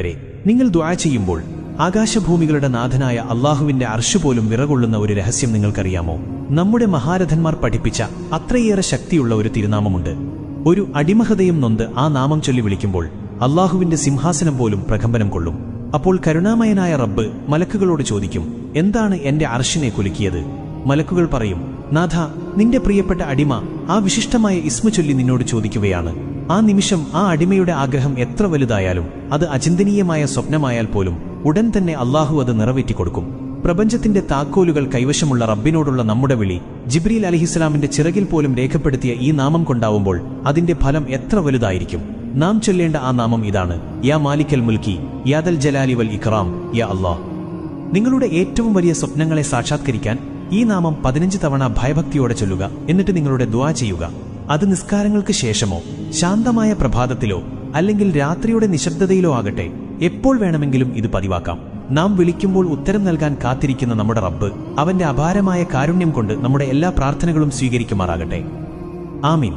വരെ നിങ്ങൾ ദ്വാ ചെയ്യുമ്പോൾ ആകാശഭൂമികളുടെ നാഥനായ അള്ളാഹുവിന്റെ അർശു പോലും വിറകൊള്ളുന്ന ഒരു രഹസ്യം നിങ്ങൾക്കറിയാമോ? നമ്മുടെ മഹാരഥന്മാർ പഠിപ്പിച്ച അത്രയേറെ ശക്തിയുള്ള ഒരു തിരുനാമമുണ്ട്. ഒരു അടിമഹതയും നൊന്ത് ആ നാമം ചൊല്ലി വിളിക്കുമ്പോൾ അള്ളാഹുവിന്റെ സിംഹാസനം പോലും പ്രകമ്പനം കൊള്ളും. അപ്പോൾ കരുണാമയനായ റബ്ബ് മലക്കുകളോട് ചോദിക്കും എന്താണ് എന്റെ അർഷിനെ കുലുക്കിയത്? മലക്കുകൾ പറയും നാഥ നിന്റെ പ്രിയപ്പെട്ട അടിമ ആ വിശിഷ്ടമായ ഇസ്മു ചൊല്ലി നിന്നോട് ചോദിക്കുകയാണ്. ആ നിമിഷം ആ അടിമയുടെ ആഗ്രഹം എത്ര വലുതായാലും അത് അചിന്തനീയമായ സ്വപ്നമായാൽ പോലും ഉടൻ തന്നെ അള്ളാഹു അത് നിറവേറ്റിക്കൊടുക്കും. പ്രപഞ്ചത്തിന്റെ താക്കോലുകൾ കൈവശമുള്ള റബ്ബിനോടുള്ള നമ്മുടെ വിളി ജിബ്രീൽ അലിഹിസ്ലാമിന്റെ ചിറകിൽ പോലും രേഖപ്പെടുത്തിയ ഈ നാമം കൊണ്ടാവുമ്പോൾ അതിന്റെ ഫലം എത്ര വലുതായിരിക്കും? നാം ചൊല്ലേണ്ട ആ നാമം ഇതാണ് യാ മാലിക്കൽ മുൽക്കി യാദൽ ജലാലി വൽ യാ അള്ളാഹ്. നിങ്ങളുടെ ഏറ്റവും വലിയ സ്വപ്നങ്ങളെ സാക്ഷാത്കരിക്കാൻ ഈ നാമം പതിനഞ്ച് തവണ ഭയഭക്തിയോടെ ചൊല്ലുക. എന്നിട്ട് നിങ്ങളുടെ ദ്വാ ചെയ്യുക. അത് നിസ്കാരങ്ങൾക്ക് ശേഷമോ ശാന്തമായ പ്രഭാതത്തിലോ അല്ലെങ്കിൽ രാത്രിയുടെ നിശബ്ദതയിലോ ആകട്ടെ എപ്പോൾ വേണമെങ്കിലും ഇത് പതിവാക്കാം. നാം വിളിക്കുമ്പോൾ ഉത്തരം നൽകാൻ കാത്തിരിക്കുന്ന നമ്മുടെ റബ്ബ് അവന്റെ അപാരമായ കാരുണ്യം കൊണ്ട് നമ്മുടെ എല്ലാ പ്രാർത്ഥനകളും സ്വീകരിക്കുമാറാകട്ടെ. ആമീൻ.